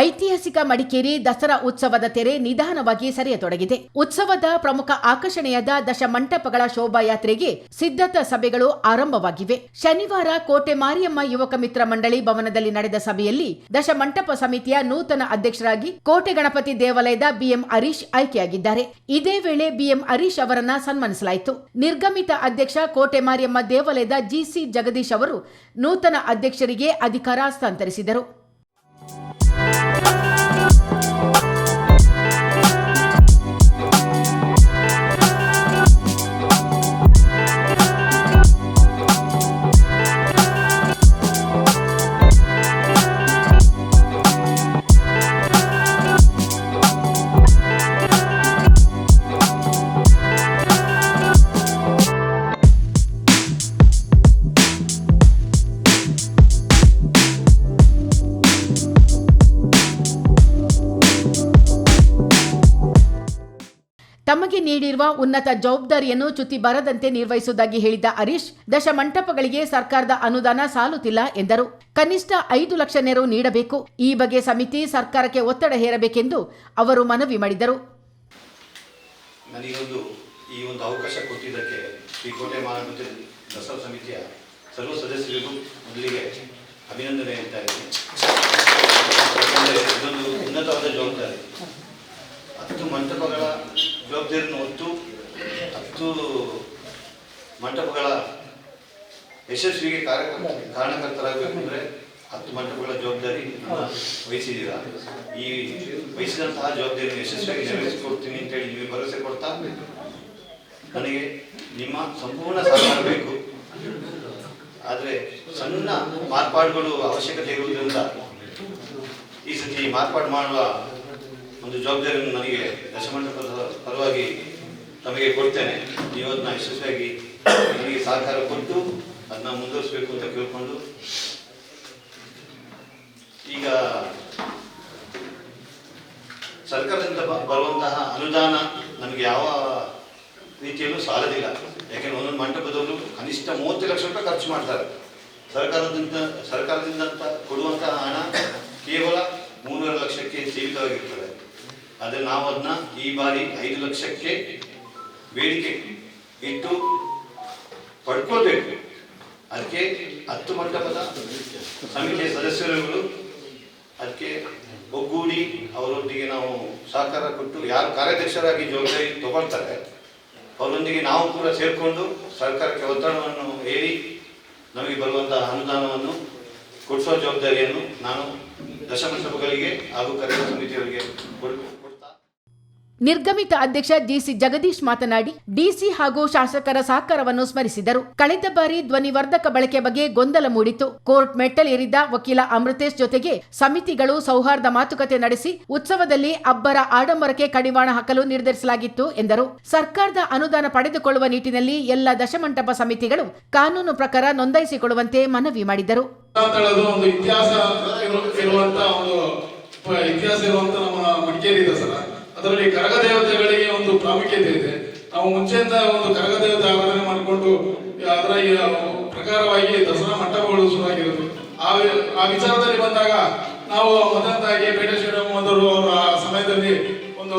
ಐತಿಹಾಸಿಕ ಮಡಿಕೇರಿ ದಸರಾ ಉತ್ಸವದ ತೆರೆ ನಿಧಾನವಾಗಿ ಸರಿಯತೊಡಗಿದೆ. ಉತ್ಸವದ ಪ್ರಮುಖ ಆಕರ್ಷಣೆಯಾದ ದಶಮಂಟಪಗಳ ಶೋಭಾಯಾತ್ರೆಗೆ ಸಿದ್ಧತಾ ಸಭೆಗಳು ಆರಂಭವಾಗಿವೆ. ಶನಿವಾರ ಕೋಟೆ ಮಾರಿಯಮ್ಮ ಯುವಕ ಮಿತ್ರ ಮಂಡಳಿ ಭವನದಲ್ಲಿ ನಡೆದ ಸಭೆಯಲ್ಲಿ ದಶಮಂಟಪ ಸಮಿತಿಯ ನೂತನ ಅಧ್ಯಕ್ಷರಾಗಿ ಕೋಟೆ ಗಣಪತಿ ದೇವಾಲಯದ ಬಿಎಂ ಹರೀಶ್ ಆಯ್ಕೆಯಾಗಿದ್ದಾರೆ. ಇದೇ ವೇಳೆ ಬಿಎಂ ಹರೀಶ್ ಅವರನ್ನ ಸನ್ಮಾನಿಸಲಾಯಿತು. ನಿರ್ಗಮಿತ ಅಧ್ಯಕ್ಷ ಕೋಟೆ ಮಾರಿಯಮ್ಮ ದೇವಾಲಯದ ಜಿಸಿ ಜಗದೀಶ್ ಅವರು ನೂತನ ಅಧ್ಯಕ್ಷರಿಗೆ ಅಧಿಕಾರ ಹಸ್ತಾಂತರಿಸಿದರು. ಉನ್ನತ ಜವಾಬ್ದಾರಿಯನ್ನು ಚ್ಯುತಿ ಬರದಂತೆ ನಿರ್ವಹಿಸುವುದಾಗಿ ಹೇಳಿದ ಹರೀಶ್, ದಶಮಂಟಪಗಳಿಗೆ ಸರ್ಕಾರದ ಅನುದಾನ ಸಾಲುತ್ತಿಲ್ಲ ಎಂದರು. ಕನಿಷ್ಠ ಐದು ಲಕ್ಷ ನೆರವು ನೀಡಬೇಕು. ಈ ಬಗ್ಗೆ ಸಮಿತಿ ಸರ್ಕಾರಕ್ಕೆ ಒತ್ತಡ ಹೇರಬೇಕೆಂದು ಅವರು ಮನವಿ ಮಾಡಿದರು. ನನಗೊಂದು ಈ ಒಂದು ಅವಕಾಶ ಕೊಟ್ಟಿದ್ದಕ್ಕೆ ಸಮಿತಿಯ ಸರ್ವ ಸದಸ್ಯರಿಗೂ ಮೊದಲಿಗೆ ಅಭಿನಂದನೆ ಹೇಳ್ತಾ ಇದ್ದೀನಿ ಇದೊಂದು ಉನ್ನತವಾದ ಜವಾಬ್ದಾರಿ. ಹತ್ತು ಮಂಟಪಗಳ ಜವಾಬ್ದಾರಿಯನ್ನು ಹೊತ್ತು ಹತ್ತು ಮಂಟಪಗಳ ಯಶಸ್ವಿಗೆ ಕಾರ್ಯಕ್ರಮ ಕಾರಣಕರ್ತರಾಗಬೇಕು ಅಂದರೆ ಹತ್ತು ಮಂಟಪಗಳ ಜವಾಬ್ದಾರಿ ವಹಿಸಿದ್ದೀರಾ? ಈ ವಹಿಸಿದಂತಹ ಜವಾಬ್ದಾರಿ ಯಶಸ್ವಿಯಾಗಿ ನೆರವೇರಿಸಿಕೊಡ್ತೀನಿ ಅಂತೇಳಿ ನೀವು ಭರವಸೆ ಕೊಡ್ತಾ ನನಗೆ ನಿಮ್ಮ ಸಂಪೂರ್ಣ ಸಹಕಾರ ಬೇಕು. ಆದರೆ ಸಣ್ಣ ಮಾರ್ಪಾಡುಗಳು ಅವಶ್ಯಕತೆ ಇರುವುದರಿಂದ ಈ ಸತಿ ಮಾರ್ಪಾಡು ಮಾಡುವ ಒಂದು ಜವಾಬ್ದಾರಿಯನ್ನು ನನಗೆ ದಶಮಂಟಪದ ಪರವಾಗಿ ತಮಗೆ ಕೊಡ್ತೇನೆ. ನೀವು ಅದನ್ನ ಯಶಸ್ವಿಯಾಗಿ ನನಗೆ ಸಹಕಾರ ಕೊಟ್ಟು ಅದನ್ನ ಮುಂದುವರಿಸಬೇಕು ಅಂತ ಕೇಳ್ಕೊಂಡು. ಈಗ ಸರ್ಕಾರದಿಂದ ಬರುವಂತಹ ಅನುದಾನ ನಮಗೆ ಯಾವ ರೀತಿಯಲ್ಲೂ ಸಾಲದಿಲ್ಲ. ಯಾಕೆಂದ್ರೆ ಒಂದೊಂದು ಮಂಟಪದವರು ಕನಿಷ್ಠ ಮೂವತ್ತು ಲಕ್ಷ ರೂಪಾಯಿ ಖರ್ಚು ಮಾಡ್ತಾರೆ. ಸರ್ಕಾರದಿಂದ ಸರ್ಕಾರದಿಂದ ಕೊಡುವಂತಹ ಹಣ ಕೇವಲ ಮೂರುವರೆ ಲಕ್ಷಕ್ಕೆ ಸೀಮಿತವಾಗಿರ್ತದೆ. ಆದರೆ ನಾವು ಅದನ್ನ ಈ ಬಾರಿ ಐದು ಲಕ್ಷಕ್ಕೆ ಬೇಡಿಕೆ ಇಟ್ಟು ಪಡ್ಕೋಬೇಕು. ಅದಕ್ಕೆ ಹತ್ತು ಮಂಟಪದ ಸಮಿತಿಯ ಸದಸ್ಯರುಗಳು ಅದಕ್ಕೆ ಒಗ್ಗೂಡಿ ಅವರೊಂದಿಗೆ ನಾವು ಸಹಕಾರ ಕೊಟ್ಟು ಯಾರು ಕಾರ್ಯಾಧ್ಯಕ್ಷರಾಗಿ ಜವಾಬ್ದಾರಿ ತಗೊಳ್ತಾರೆ, ಅವರೊಂದಿಗೆ ನಾವು ಕೂಡ ಸೇರಿಕೊಂಡು ಸರ್ಕಾರಕ್ಕೆ ಒತ್ತಡವನ್ನು ಹೇರಿ ನಮಗೆ ಬರುವಂತಹ ಅನುದಾನವನ್ನು ಕೊಡಿಸುವ ಜವಾಬ್ದಾರಿಯನ್ನು ನಾನು ದಶಮಸಭೆಗಳಿಗೆ ಹಾಗೂ ಕರೆಯುವ ಸಮಿತಿಯವರಿಗೆ ಕೊಡ್- ಕೊಡ್ತಾ ನಿರ್ಗಮಿತ ಅಧ್ಯಕ್ಷ ಜಿಸಿ ಜಗದೀಶ್ ಮಾತನಾಡಿ, ಡಿಸಿ ಹಾಗೂ ಶಾಸಕರ ಸಹಕಾರವನ್ನು ಸ್ಮರಿಸಿದರು. ಕಳೆದ ಬಾರಿ ಧ್ವನಿವರ್ಧಕ ಬಳಕೆ ಬಗ್ಗೆ ಗೊಂದಲ ಮೂಡಿತು ಕೋರ್ಟ್ ಮೆಟ್ಟಲೇರಿದ್ದ ವಕೀಲ ಅಮೃತೇಶ್ ಜೊತೆಗೆ ಸಮಿತಿಗಳು ಸೌಹಾರ್ದ ಮಾತುಕತೆ ನಡೆಸಿ, ಉತ್ಸವದಲ್ಲಿ ಅಬ್ಬರ ಆಡಂಬರಕ್ಕೆ ಕಡಿವಾಣ ಹಾಕಲು ನಿರ್ಧರಿಸಲಾಗಿತ್ತು ಎಂದರು. ಸರ್ಕಾರದ ಅನುದಾನ ಪಡೆದುಕೊಳ್ಳುವ ನಿಟ್ಟಿನಲ್ಲಿ ಎಲ್ಲ ದಶಮಂಟಪ ಸಮಿತಿಗಳು ಕಾನೂನು ಪ್ರಕಾರ ನೋಂದಾಯಿಸಿಕೊಳ್ಳುವಂತೆ ಮನವಿ ಮಾಡಿದರು. ಇತಿಹಾಸ ಹೇಳೋದು ಒಂದು, ಇತಿಹಾಸ ಇರು- ದಸರಾ ಅದರಲ್ಲಿ ಕರಗ ದೇವತೆಗಳಿಗೆ ಒಂದು ಪ್ರಾಮುಖ್ಯತೆ ಇದೆ. ನಾವು ಮುಂಚೆಯಿಂದ ಒಂದು ಕರಗ ದೇವತೆ ಆರಾಧನೆ ಮಾಡಿಕೊಂಡು ಅದರ ಪ್ರಕಾರವಾಗಿ ದಸರಾ ಮಂಟಪಗಳು ಶುರುವಾಗಿರೋದು. ಆ ಆ ವಿಚಾರದಲ್ಲಿ ಬಂದಾಗ ನಾವು ಮೊದಲನೇದಾಗಿ ಪೇಟೆ ಶ್ರೀರಾಮರು ಅವರ ಆ ಸಮಯದಲ್ಲಿ ಒಂದು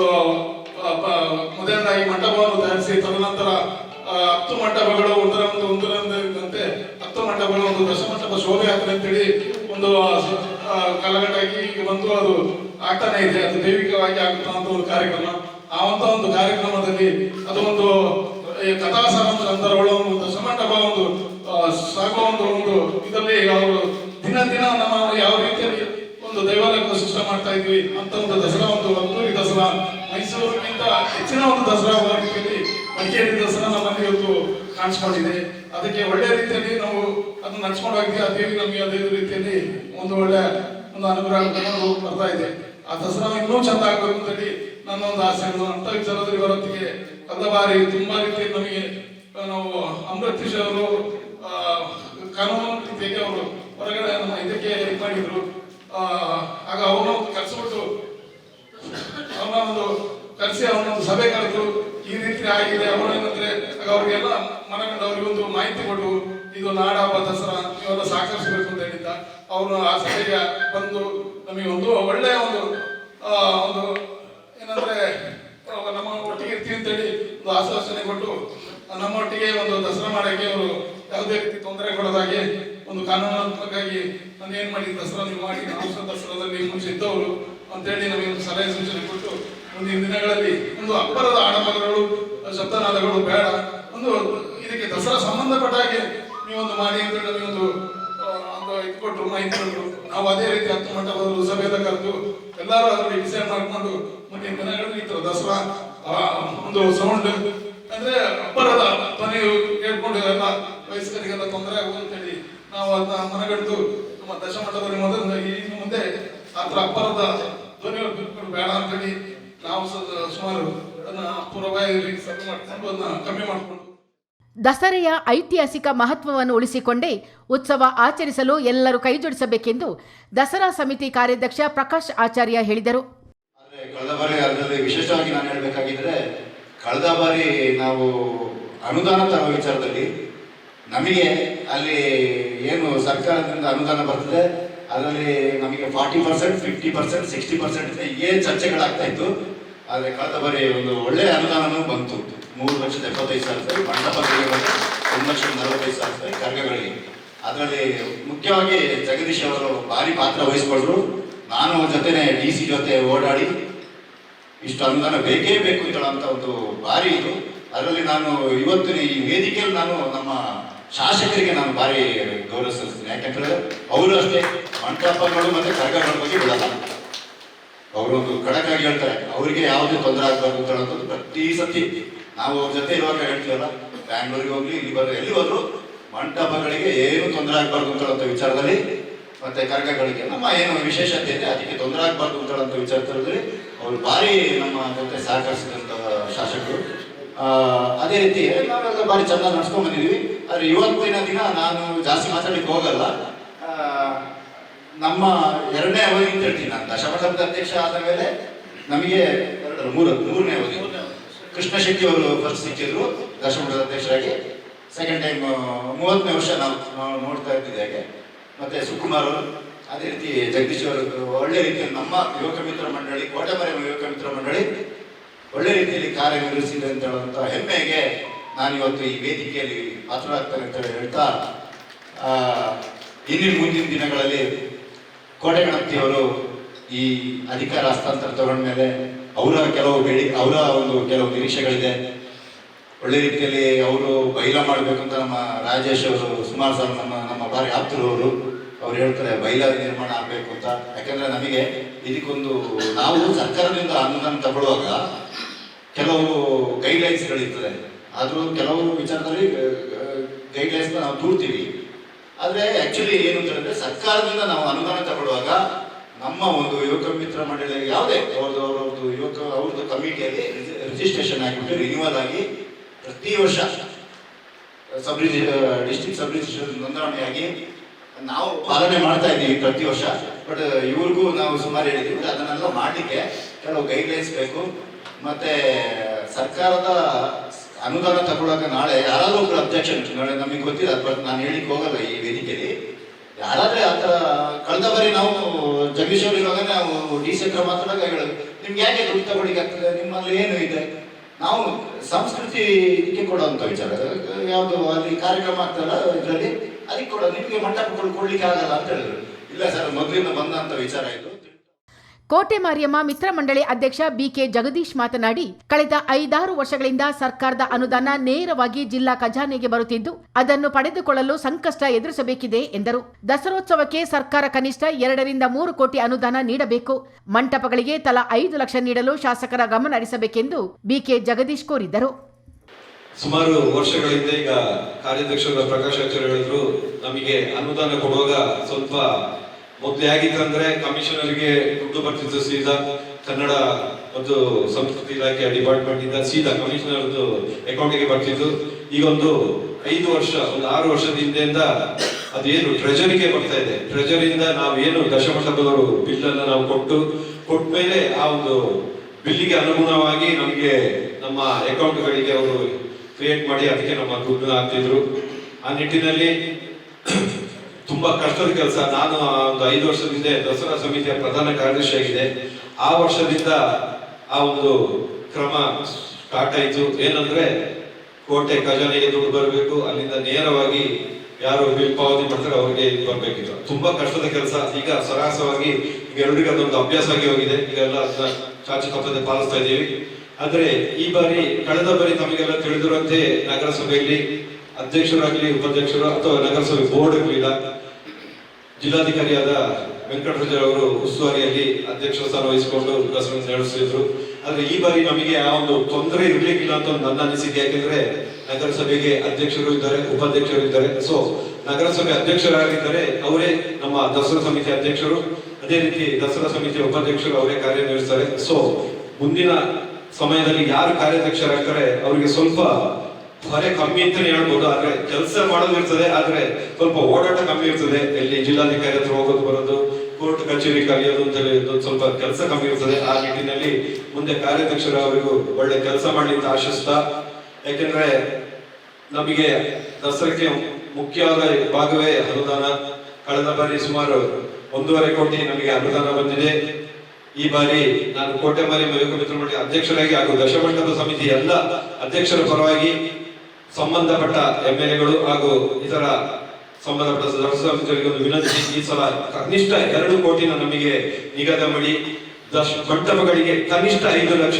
ಮೊದಲನೇದಾಗಿ ಮಂಟಪವನ್ನು ತಯಾರಿಸಿ, ತದನಂತರ ಹತ್ತು ಮಂಟಪಗಳು ಒಂದರ ಒಂದು ಒಂದರಂತೆ ಹತ್ತು ಮಂಟಪಗಳು, ಒಂದು ದಶಮಂಟಪ ಶೋಭೆ ಆಗ್ತದೆ ಅಂತೇಳಿ ಒಂದು ಆ, ಸ- ಆ, ಕಾಲಘಟ್ಟಾಗಿ ಈಗ ಬಂದು ಅದು ಆಗ್ತಾನೆ ಇದೆ. ಅದು ದೈವಿಕವಾಗಿ ಆಗುತ್ತಂತ ಒಂದು ಕಾರ್ಯಕ್ರಮ. ಆ ಅಂತ ಒಂದು ಕಾರ್ಯಕ್ರಮದಲ್ಲಿ ಅದು ಒಂದು ಕಥಾ ಅಂತರಗಳು ಒಂದು ದಶಮಂಟಪ ಒಂದು ಸಾಗುವ ಒಂದು ಒಂದು ಇದರಲ್ಲಿ ಅವರು ದಿನ ದಿನ ನಮ್ಮ ಯಾವ ರೀತಿಯಲ್ಲಿ ಒಂದು ದೇವಾಲಯ ಪ್ರತಿಷ್ಠೆ ಮಾಡ್ತಾ ಇದ್ವಿ ಅಂತ ಒಂದು ದಸರಾ ಒಂದು ಅದ್ದೂರಿ ದಸರಾ. ಮೈಸೂರಿಗಿಂತ ಹೆಚ್ಚಿನ ಒಂದು ದಸರಾ ರೀತಿಯಲ್ಲಿ ಮಡಿಕೇರಿ ದಸರಾ ನಮ್ಮಲ್ಲಿ ಇವತ್ತು ಕಾಣಿಸ್ಕೊಂಡಿದೆ. ಅದಕ್ಕೆ ಒಳ್ಳೆ ರೀತಿಯಲ್ಲಿ ನಾವು ಅದನ್ನ ನಡ್ಸ್ಕೊಂಡು ಹೋಗ್ತೀವಿ ದೇವಿ ನಮಗೆ ಅದೇ ರೀತಿಯಲ್ಲಿ ಒಂದು ಒಳ್ಳೆ ಒಂದು ಅನುಗ್ರಹ ಬರ್ತಾ ಇದೆ. ಆ ದಸರಾ ಇನ್ನೂ ಚಂದ ಆಗಬೇಕು ಅಂತೇಳಿ ನನ್ನೊಂದು ಒಂದು ಆಸೆ ಅಂತ ವಿಚಾರದಲ್ಲಿ ಇವರೊತ್ತಿಗೆ ಕಳೆದ ಬಾರಿ ತುಂಬಾ ರೀತಿ ನಮಗೆ ನಾವು ಅಮೃತೀಶ್ ಅವರು ಕಾನೂನು ರೀತಿಯಾಗಿ ಅವರು ಹೊರಗಡೆ ನಮ್ಮ ಇದಕ್ಕೆ ಇದು ಮಾಡಿದ್ರು. ಆಗ ಅವನು ಕರೆಸ್ಬಿಟ್ಟು ಅವನ ಒಂದು ಕರೆಸಿ ಅವನೊಂದು ಸಭೆ ಕರೆದು ಈ ರೀತಿ ಆಗಿದೆ ಅವರೇನಂದ್ರೆ ಆಗ ಅವ್ರಿಗೆಲ್ಲ ಅವ್ರಿಗೆ ಒಂದು ಮಾಹಿತಿ ಕೊಟ್ಟು ಇದು ನಾಡಹಬ್ಬ ದಸರಾ ಇವೆಲ್ಲ ಸಹಕರಿಸಬೇಕು ಅಂತ ಹೇಳಿದ್ದ. ಅವರು ಆ ಸಭೆಗೆ ಬಂದು ನಮಗೆ ಒಂದು ಒಳ್ಳೆಯ ಒಂದು ಒಂದು ಏನಂದ್ರೆ ನಮ್ಮ ಒಟ್ಟಿಗೆ ಇರ್ತೀವಿ ಅಂತೇಳಿ ಒಂದು ಆಶ್ವಾಸನೆ ಕೊಟ್ಟು, ನಮ್ಮ ನಮ್ಮೊಟ್ಟಿಗೆ ಒಂದು ದಸರಾ ಮಾಡೋಕ್ಕೆ ಅವರು ಯಾವುದೇ ರೀತಿ ತೊಂದರೆ ಕೊಡೋದಾಗಿ ಒಂದು ಕಾನೂನಾತ್ಮಕವಾಗಿ ನಾನು ಏನು ಮಾಡಿ ದಸರಾ ನೀವು ಮಾಡಿ ನಾವು ದಸರಾದಲ್ಲಿ ಮುಂಚೆ ಇದ್ದವರು ಅಂತೇಳಿ ನಮಗೆ ಒಂದು ಸಲಹೆ ಸೂಚನೆ ಕೊಟ್ಟು, ಮುಂದಿನ ದಿನಗಳಲ್ಲಿ ಒಂದು ಅಬ್ಬರದ ಆಡಂಬರಗಳು ಶಬ್ದನಾದಗಳು ಬೇಡ. ಒಂದು ಇದಕ್ಕೆ ದಸರಾ ಸಂಬಂಧಪಟ್ಟ ಹಾಗೆ ನೀವೊಂದು ಮಾಡಿ ಅಂತ ಹೇಳಿ ಒಂದು ಇದು ಕೊಟ್ಟರು ಮಾಹಿತಿ ಕೊಟ್ಟರು ನಾವು ಅದೇ ರೀತಿ ಹತ್ತು ಮಂಟಪದಲ್ಲೂ ಸಭೆಯಲ್ಲ ಕರೆದು ಎಲ್ಲರೂ ಅದರಲ್ಲಿ ಡಿಸೈಡ್ ಮಾಡಿಕೊಂಡು ಮುಂದಿನ ದಿನಗಳಲ್ಲಿ ಈ ಥರ ದಸರಾ ಒಂದು ಸೌಂಡ್ ಅಂದ್ರೆ ಅಬ್ಬರದ ಧ್ವನಿ ಕೇಳ್ಕೊಂಡು ಎಲ್ಲ ವಯಸ್ಕರಿಗೆಲ್ಲ ತೊಂದರೆ ಆಗುವುದು ಅಂತೇಳಿ ನಾವು ಅದನ್ನ ಮನಗಂಡು ನಮ್ಮ ದಶಮಠದಲ್ಲಿ ಮೊದಲು ಈ ಮುಂದೆ ಆ ಥರ ಅಬ್ಬರದ ಬಿಟ್ಕೊಂಡು ಬೇಡ ಅಂತೇಳಿ ನಾವು ಸ- ಸುಮಾರು ಅದನ್ನ ಪೂರ್ವ ಸಭೆ ಮಾಡ್ಕೊಂಡು ಅದನ್ನ ಕಮ್ಮಿ ಮಾಡಿಕೊಂಡು ದಸರೆಯ ಐತಿಹಾಸಿಕ ಮಹತ್ವವನ್ನು ಉಳಿಸಿಕೊಂಡೇ ಉತ್ಸವ ಆಚರಿಸಲು ಎಲ್ಲರೂ ಕೈಜೋಡಿಸಬೇಕೆಂದು ದಸರಾ ಸಮಿತಿ ಕಾರ್ಯಾಧ್ಯಕ್ಷ ಪ್ರಕಾಶ್ ಆಚಾರ್ಯ ಹೇಳಿದರು. ಕಳೆದ ಬಾರಿ ಅದರಲ್ಲಿ ವಿಶೇಷವಾಗಿ ನಾನು ಹೇಳಬೇಕಾಗಿದ್ರೆ, ಕಳೆದ ಬಾರಿ ನಾವು ಅನುದಾನ ತರುವ ವಿಚಾರದಲ್ಲಿ ನಮಗೆ ಅಲ್ಲಿ ಏನು ಸರ್ಕಾರದಿಂದ ಅನುದಾನ ಬರ್ತದೆ, ಅದರಲ್ಲಿ ನಮಗೆ forty percent, fifty percent, sixty percent ಏನು ಚರ್ಚೆಗಳಾಗ್ತಾ ಇತ್ತು. ಆದರೆ ಕಳೆದ ಬಾರಿ ಒಂದು ಒಳ್ಳೆಯ ಅನುದಾನನೂ ಬಂತು. ಮೂರು ಲಕ್ಷದ ಎಪ್ಪತ್ತೈದು ಸಾವಿರ ರೂಪಾಯಿ ಮಂಟಪಗಳಿಗೆ ಬಂದರೆ ಒಂದು ಲಕ್ಷದ ನಲವತ್ತೈದು ಸಾವಿರ ರೂಪಾಯಿ ಕರ್ಗಗಳಿಗೆ ಅದರಲ್ಲಿ ಮುಖ್ಯವಾಗಿ ಜಗದೀಶ್ ಅವರು ಭಾರಿ ಪಾತ್ರ ವಹಿಸ್ಕೊಂಡ್ರು ನಾನು ಅವ್ರ ಜೊತೆನೆ ಡಿ ಸಿ ಜೊತೆ ಓಡಾಡಿ ಇಷ್ಟು ಅನುದಾನ ಬೇಕೇ ಬೇಕು ಅಂತ ಒಂದು ಭಾರಿ ಇದು. ಅದರಲ್ಲಿ ನಾನು ಇವತ್ತಿನ ಈ ವೇದಿಕೆಯಲ್ಲಿ ನಾನು ನಮ್ಮ ಶಾಸಕರಿಗೆ ನಾನು ಭಾರಿ ಗೌರವ ಸಲ್ಲಿಸ್ತೀನಿ. ಯಾಕಂದ್ರೆ ಅವರು ಅಷ್ಟೇ ಮಂಟಪಗಳು ಮತ್ತು ಕರ್ಗಗಳ ಬಗ್ಗೆ ಬಿಡಲ್ಲ. ಅವರೊಂದು ಕಡಕಾಗಿ ಹೇಳ್ತಾರೆ. ಅವರಿಗೆ ಯಾವುದೇ ತೊಂದರೆ ಆಗಬಾರ್ದು ಅಂತ ಹೇಳೋದು ಪ್ರತಿ ಸತಿ. ನಾವು ಅವ್ರ ಜೊತೆ ಇರುವಾಗ ಹೇಳ್ತೀವಲ್ಲ, ಬ್ಯಾಂಗ್ಳೂರಿಗೆ ಹೋಗ್ಲಿ, ಇಲ್ಲಿ ಬರೋ ಎಲ್ಲಿ ಹೋದ್ರು ಮಂಟಪಗಳಿಗೆ ಏನು ತೊಂದರೆ ಆಗಬಾರ್ದು ಅಂತ ವಿಚಾರದಲ್ಲಿ ಮತ್ತೆ ಕರ್ಕಗಳಿಗೆ ನಮ್ಮ ಏನು ವಿಶೇಷತೆ ಇದೆ, ಅದಕ್ಕೆ ತೊಂದರೆ ಆಗಬಾರ್ದು ಅಂತ ವಿಚಾರ ವಿಚಾರದಲ್ಲಿ ಅವರು ಭಾರಿ ನಮ್ಮ ಜೊತೆ ಸಹಕರಿಸಿದಂತ ಶಾಸಕರು. ಅದೇ ರೀತಿ ನಾವೆಲ್ಲ ಭಾರಿ ಚಂದ ನಡ್ಸ್ಕೊಂಡ್ ಬಂದಿದ್ವಿ. ಆದ್ರೆ ಇವತ್ತಿನ ದಿನ ನಾನು ಜಾಸ್ತಿ ಮಾತಾಡ್ಲಿಕ್ಕೆ ಹೋಗಲ್ಲ. ನಮ್ಮ ಎರಡನೇ ಅವಧಿ ಅಂತ ಹೇಳ್ತೀನಿ ನಾನು. ದಶಮಠದ ಅಧ್ಯಕ್ಷ ಆದ ಮೇಲೆ ನಮಗೆ ಮೂರು, ಮೂರನೇ ಅವಧಿ. ಕೃಷ್ಣ ಶೆಟ್ಟಿ ಅವರು ಫಸ್ಟ್ ಸಿಕ್ಕಿದ್ರು ದಶಮಠದ ಅಧ್ಯಕ್ಷರಾಗಿ. ಸೆಕೆಂಡ್ ಟೈಮ್ ಮೂವತ್ತನೇ ವರ್ಷ ನಾವು ನೋಡ್ತಾ ಇದ್ದಿದ್ದೆ ಹಾಗೆ. ಮತ್ತೆ ಸುಕುಮಾರ್ ಅವರು, ಅದೇ ರೀತಿ ಜಗದೀಶ್ ಅವರು, ಒಳ್ಳೆ ರೀತಿಯಲ್ಲಿ ನಮ್ಮ ಯುವಕ ಮಿತ್ರ ಮಂಡಳಿ ಕೋಟೆಮರೆ ಯುವಕ ಮಿತ್ರ ಮಂಡಳಿ, ಒಳ್ಳೆ ರೀತಿಯಲ್ಲಿ ಕಾರ್ಯನಿರ್ವಹಿಸಿದೆ ಅಂತ ಹೇಳುವಂತ ಹೆಮ್ಮೆಗೆ ನಾನು ಇವತ್ತು ಈ ವೇದಿಕೆಯಲ್ಲಿ ಪಾತ್ರರಾಗ್ತೇನೆ ಅಂತ ಹೇಳಿ ಹೇಳ್ತಾ ಇಂದಿನ ಮುಂದಿನ ದಿನಗಳಲ್ಲಿ ಕೋಟೆ ಗಣಪತಿಯವರು ಈ ಅಧಿಕಾರ ಹಸ್ತಾಂತರ ತಗೊಂಡ್ಮೇಲೆ ಅವರ ಕೆಲವು ಬೇಡಿ ಅವರ ಒಂದು ಕೆಲವು ನಿರೀಕ್ಷೆಗಳಿದೆ. ಒಳ್ಳೆ ರೀತಿಯಲ್ಲಿ ಅವರು ಬೈಲ ಮಾಡಬೇಕು ಅಂತ ನಮ್ಮ ರಾಜೇಶ್ ಅವರು, ಸುಮಾರು ಸರ್ ನಮ್ಮ ನಮ್ಮ ಬಾರಿ ಆಪ್ತರು ಅವರು, ಅವ್ರು ಹೇಳ್ತಾರೆ ಬೈಲ ನಿರ್ಮಾಣ ಆಗಬೇಕು ಅಂತ. ಯಾಕಂದ್ರೆ ನಮಗೆ ಇದಕ್ಕೊಂದು, ನಾವು ಸರ್ಕಾರದಿಂದ ಅನುದಾನ ತಗೊಳ್ಳುವಾಗ ಕೆಲವು ಗೈಡ್ಲೈನ್ಸ್ಗಳಿರ್ತದೆ ಆದರೂ ಕೆಲವು ವಿಚಾರದಲ್ಲಿ ಗೈಡ್ಲೈನ್ಸ್ನ ನಾವು ದೂರ್ತೀವಿ ಆದರೆ ಆ್ಯಕ್ಚುಲಿ ಏನು ಅಂತ ಹೇಳಿದ್ರೆ ಸರ್ಕಾರದಿಂದ ನಾವು ಅನುದಾನ ತಗೊಳ್ಳುವಾಗ ನಮ್ಮ ಒಂದು ಯುವಕ ಮಿತ್ರ ಮಂಡಳಿ ಯಾವುದೇ, ಅವ್ರದ್ದು ಅವ್ರದ್ದು ಯುವಕ ಅವ್ರದ್ದು ಕಮಿಟಿಯಲ್ಲಿ ರಿಜಿಸ್ಟ್ರೇಷನ್ ಆಗಿಬಿಟ್ಟು ರಿನ್ಯೂವಲ್ ಆಗಿ ಪ್ರತಿ ವರ್ಷ ಸಬ್ ರಿಜಿ ಡಿಸ್ಟ್ರಿಕ್ಟ್ ಸಬ್ ರಿಜಿಸ್ಟ್ರೇಷನ್ ನೋಂದಣಿಯಾಗಿ ನಾವು ಪಾಲನೆ ಮಾಡ್ತಾ ಇದ್ದೀವಿ ಪ್ರತಿ ವರ್ಷ. ಬಟ್ ಇವ್ರಿಗೂ ನಾವು ಸುಮಾರು ಹೇಳಿದ್ದೀವಿ. ಅದನ್ನೆಲ್ಲ ಮಾಡಲಿಕ್ಕೆ ಕೆಲವು ಗೈಡ್ಲೈನ್ಸ್ ಬೇಕು. ಮತ್ತೆ, ಸರ್ಕಾರದ ಅನುದಾನ ತಗೊಳ್ಳೋಕೆ ನಾಳೆ ಯಾರಾದರೂ ಒಬ್ಬರು ಅಬ್ಜೆಕ್ಷನ್ ನಾಳೆ ನಮಗೆ ಗೊತ್ತಿಲ್ಲ, ಬಟ್ ನಾನು ಹೇಳಿಕ್ಕೆ ಹೋಗಲ್ಲ ಈ ವೇದಿಕೆಯಲ್ಲಿ ಯಾರಾದ್ರೆ ಆ ಥರ ಕಳೆದ ಬಾರಿ ನಾವು ಜಗದೀಶ್ ಅವರು ನಾವು ಡಿ ಸಿ ಹತ್ರ ಮಾತಾಡುವಾಗ ಹೇಳೋದು ನಿಮ್ಗೆ ಯಾಕೆ ದುಡ್ಡು ತಗೊಳ್ಳಿಕ್ಕೆ ಆಗ್ತದೆ? ನಿಮ್ಮಲ್ಲಿ ಏನು ಇದೆ? ನಾವು ಸಂಸ್ಕೃತಿ ಇದಕ್ಕೆ ಕೊಡುವಂತ ವಿಚಾರ. ಯಾವುದು ಅಲ್ಲಿ ಕಾರ್ಯಕ್ರಮ ಆಗ್ತಲ್ಲ ಇದರಲ್ಲಿ, ಅದಕ್ಕೆ ಕೊಡೋದು ನಿಮಗೆ ಮಂಟಪಗಳು ಕೊಡ್ಲಿಕ್ಕೆ ಆಗಲ್ಲ ಅಂತ ಹೇಳಿದ್ರು. ಇಲ್ಲ ಸರ್, ಮೊದಲಿಂದ ಬಂದಂತ ವಿಚಾರ ಇದು. ಕೋಟೆ ಮಾರಿಯಮ್ಮ ಮಿತ್ರ ಮಂಡಳಿ ಅಧ್ಯಕ್ಷ ಬಿಕೆ ಜಗದೀಶ್ ಮಾತನಾಡಿ, ಕಳೆದ ಐದಾರು ವರ್ಷಗಳಿಂದ ಸರ್ಕಾರದ ಅನುದಾನ ನೇರವಾಗಿ ಜಿಲ್ಲಾ ಖಜಾನೆಗೆ ಬರುತ್ತಿದ್ದು, ಅದನ್ನು ಪಡೆದುಕೊಳ್ಳಲು ಸಂಕಷ್ಟ ಎದುರಿಸಬೇಕಿದೆ ಎಂದರು. ದಸರೋತ್ಸವಕ್ಕೆ ಸರ್ಕಾರ ಕನಿಷ್ಠ ಎರಡರಿಂದ ಮೂರು ಕೋಟಿ ಅನುದಾನ ನೀಡಬೇಕು. ಮಂಟಪಗಳಿಗೆ ತಲಾ ಐದು ಲಕ್ಷ ನೀಡಲು ಶಾಸಕರ ಗಮನ ಹರಿಸಬೇಕೆಂದು ಬಿಕೆ ಜಗದೀಶ್ ಕೋರಿದ್ದರು. ಸುಮಾರು ವರ್ಷಗಳಿಂದ ಈಗ ಕಾರ್ಯಾಧ್ಯಕ್ಷರ ಪ್ರಕಾಶ್ ಆಚಾರ್ಯ ಹೇಳಿದ್ರು, ನಮಗೆ ಅನುದಾನ ಕೊಡುವಾಗ ಸ್ವಲ್ಪ ಮೊದಲು ಹೇಗಿತ್ತಂದ್ರೆ ಕಮಿಷನರ್ಗೆ ದುಡ್ಡು ಬರ್ತಿತ್ತು ಸೀದಾ ಕನ್ನಡ ಮತ್ತು ಸಂಸ್ಕೃತಿ ಇಲಾಖೆ ಡಿಪಾರ್ಟ್ಮೆಂಟ್ ಇಂದ ಸೀದಾ ಕಮಿಷನರ್ದು ಅಕೌಂಟಿಗೆ ಬರ್ತಿತ್ತು. ಈಗ ಒಂದು ಐದು ವರ್ಷ, ಒಂದು ಆರು ವರ್ಷದ ಹಿಂದೆಯಿಂದ ಅದೇನು ಟ್ರೆಜರಿಗೆ ಬರ್ತಾ ಇದೆ. ಟ್ರೆಜರಿಂದ ನಾವು ಏನು ದಶಮಂಟಪದವರು ಬಿಲ್ ಅನ್ನ ನಾವು ಕೊಟ್ಟು ಕೊಟ್ಟ ಮೇಲೆ ಆ ಒಂದು ಬಿಲ್ಲಿಗೆ ಅನುಗುಣವಾಗಿ ನಮಗೆ ನಮ್ಮ ಅಕೌಂಟ್ಗಳಿಗೆ ಅವರು ಕ್ರಿಯೇಟ್ ಮಾಡಿ, ಅದಕ್ಕೆ ನಮ್ಮ ದುಡ್ಡು ಹಾಕ್ತಿದ್ರು. ಆ ನಿಟ್ಟಿನಲ್ಲಿ ತುಂಬಾ ಕಷ್ಟದ ಕೆಲಸ. ನಾನು ಒಂದು ಐದು ವರ್ಷದ ಹಿಂದೆ ದಸರಾ ಸಮಿತಿಯ ಪ್ರಧಾನ ಕಾರ್ಯದರ್ಶಿಯಾಗಿದೆ ಆ ವರ್ಷದಿಂದ ಆ ಒಂದು ಕ್ರಮ ಸ್ಟಾರ್ಟ್ ಆಯಿತು. ಏನಂದ್ರೆ ಕೋಟೆ ಖಜಾನೆಗೆ ದುಡ್ಡು ಬರಬೇಕು. ಅಲ್ಲಿಂದ ನೇರವಾಗಿ ಯಾರು ಬಿಲ್ ಪಾವತಿ ಮಾಡ್ತಾರೆ ಅವರಿಗೆ ಬರಬೇಕಿತ್ತು. ತುಂಬಾ ಕಷ್ಟದ ಕೆಲಸ. ಈಗ ಸರಾಸವಾಗಿ ಈಗ ಎಲ್ಲರಿಗೂ ಅದೊಂದು ಅಭ್ಯಾಸ ಆಗಿ ಹೋಗಿದೆ. ಈಗ ಎಲ್ಲ ಅದನ್ನ ಚಾಚು ತಪ್ಪದೆ ಪಾಲಿಸ್ತಾ ಇದ್ದೀವಿ. ಆದ್ರೆ ಈ ಬಾರಿ ಕಳೆದ ಬಾರಿ ತಮಗೆಲ್ಲ ತಿಳಿದಿರುವಂತೆ ನಗರಸಭೆಯಲ್ಲಿ ಅಧ್ಯಕ್ಷರಾಗ್ಲಿ, ಉಪಾಧ್ಯಕ್ಷರು ಅಥವಾ ನಗರಸಭೆ ಬೋರ್ಡ್ ಇರಲಿಲ್ಲ ಜಿಲ್ಲಾಧಿಕಾರಿಯಾದ ಅವರು ಉಸ್ತುವಾರಿಯಲ್ಲಿ ಅಧ್ಯಕ್ಷ ಸ್ಥಾನ ವಹಿಸಿಕೊಂಡು ದಸರಾ ನಡೆಸಿದ್ರು ಆದ್ರೆ ಈ ಬಾರಿ ನಮಗೆ ಆ ಒಂದು ತೊಂದರೆ ಇರ್ಲಿಕ್ಕಿಲ್ಲ ಅಂತ ನನ್ನ ಅನಿಸಿಕೆ, ಯಾಕೆಂದ್ರೆ ನಗರಸಭೆಗೆ ಅಧ್ಯಕ್ಷರು ಇದ್ದಾರೆ, ಉಪಾಧ್ಯಕ್ಷರು ಇದ್ದಾರೆ. ಸೊ ನಗರಸಭೆ ಅಧ್ಯಕ್ಷರಾಗಿದ್ದಾರೆ. ಅವರೇ ನಮ್ಮ ದಸರಾ ಸಮಿತಿ ಅಧ್ಯಕ್ಷರು. ಅದೇ ರೀತಿ ದಸರಾ ಸಮಿತಿ ಉಪಾಧ್ಯಕ್ಷರು ಅವರೇ ಕಾರ್ಯನಿರ್ವಹಿಸ್ತಾರೆ. ಸೊ ಮುಂದಿನ ಸಮಯದಲ್ಲಿ ಯಾರು ಕಾರ್ಯಾಧ್ಯಕ್ಷರಾಗ್ತಾರೆ, ಅವರಿಗೆ ಸ್ವಲ್ಪ ಹೊರೆ ಕಮ್ಮಿ ಅಂತ ಹೇಳ್ಬೋದು, ಆದ್ರೆ ಕೆಲಸ ಮಾಡೋದು ಇರ್ತದೆ, ಆದ್ರೆ ಸ್ವಲ್ಪ ಓಡಾಟ ಕಮ್ಮಿ ಇರ್ತದೆ. ಎಲ್ಲಿ ಜಿಲ್ಲಾಧಿಕಾರಿ ಹತ್ರ ಹೋಗೋದು, ಬರೋದು, ಕೋರ್ಟ್ ಕಚೇರಿ ಕಲಿಯೋದು ಅಂತ ಸ್ವಲ್ಪ ಕೆಲಸ ಕಮ್ಮಿ ಇರ್ತದೆ. ಆ ನಿಟ್ಟಿನಲ್ಲಿ ಮುಂದೆ ಕಾರ್ಯಾಧ್ಯಕ್ಷರ ಅವರಿಗೂ ಒಳ್ಳೆ ಕೆಲಸ ಮಾಡಲಿ ಅಂತ ಆಶಿಸ್ತಾ, ಯಾಕೆಂದ್ರೆ ನಮಗೆ ದಸರಾಕ್ಕೆ ಮುಖ್ಯವಾದ ಭಾಗವೇ ಅನುದಾನ. ಕಳೆದ ಬಾರಿ ಸುಮಾರು ಒಂದೂವರೆ ಕೋಟಿ ನಮಗೆ ಅನುದಾನ ಬಂದಿದೆ. ಈ ಬಾರಿ ನಾನು ಕೋಟೆ ಬಾರಿ ಮಿತ್ರ ಮಂಡಳಿ ಅಧ್ಯಕ್ಷರಾಗಿ ಹಾಗೂ ದಶಮಂಟಪ ಸಮಿತಿ ಎಲ್ಲ ಅಧ್ಯಕ್ಷರ ಪರವಾಗಿ ಸಂಬಂಧಪಟ್ಟ ಎಂ ಎಲ್ ಎಗಳು ಹಾಗೂ ಇತರ ಸಂಬಂಧಪಟ್ಟ ಸದಸ್ಯ ಸಮಿತಿಯವರಿಗೆ ಒಂದು ವಿನಂತಿ. ಈ ಸಲ ಕನಿಷ್ಠ ಎರಡು ಕೋಟಿನ ನಮಗೆ ನಿಗದ ಮಾಡಿ, ದಶ ಮಂಟಪಗಳಿಗೆ ಕನಿಷ್ಠ ಐದು ಲಕ್ಷ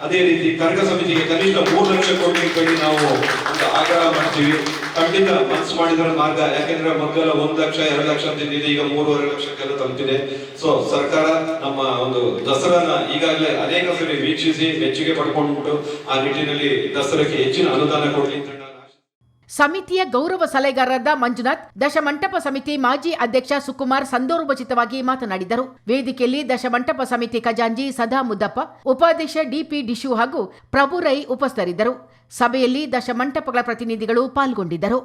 ಅದೇ ರೀತಿ ಕರ್ಗ ಸಮಿತಿಗೆ ಕನಿಷ್ಠ ಮೂರು ಲಕ್ಷ ಕೋಟಿ ರೂಪಾಯಿ ನಾವು ಒಂದು ಆಗ್ರಹ ಮಾಡ್ತೀವಿ ಖಂಡಿತ ಮನಸ್ಸು ಮಾಡಿದ್ರೆ ಮಾರ್ಗ, ಯಾಕೆಂದ್ರೆ ಮೊದಲ ಒಂದ್ ಲಕ್ಷ, ಎರಡು ಲಕ್ಷ ಇದ್ದಿದ್ದು ಈಗ ಮೂರುವರೆ ಲಕ್ಷಕ್ಕೆಲ್ಲ ತಲುಪಿದೆ ಸೊ ಸರ್ಕಾರ ನಮ್ಮ ಒಂದು ದಸರಾನ ಈಗಾಗಲೇ ಅನೇಕ ಸರಿ ವೀಕ್ಷಿಸಿ ಮೆಚ್ಚುಗೆ ಪಡ್ಕೊಂಡ್ಬಿಟ್ಟು ಆ ನಿಟ್ಟಿನಲ್ಲಿ ದಸರಾಕ್ಕೆ ಹೆಚ್ಚಿನ ಅನುದಾನ ಕೊಡಲಿ. ಸಮಿತಿಯ ಗೌರವ ಸಲಹೆಗಾರರಾದ ಮಂಜುನಾಥ್, ದಶಮಂಟಪ ಸಮಿತಿ ಮಾಜಿ ಅಧ್ಯಕ್ಷ ಸುಕುಮಾರ್ ಸಂದರ್ಭೋಚಿತವಾಗಿ ಮಾತನಾಡಿದರು. ವೇದಿಕೆಯಲ್ಲಿ ದಶಮಂಟಪ ಸಮಿತಿ ಖಜಾಂಜಿ ಸದಾ ಮುದ್ದಪ್ಪ, ಉಪಾಧ್ಯಕ್ಷ ಡಿಪಿ ಡಿಶು ಹಾಗೂ ಪ್ರಭು ರೈ ಉಪಸ್ಥಿತರಿದ್ದರು. ಸಭೆಯಲ್ಲಿ ದಶಮಂಟಪಗಳ ಪ್ರತಿನಿಧಿಗಳು ಪಾಲ್ಗೊಂಡಿದ್ದರು.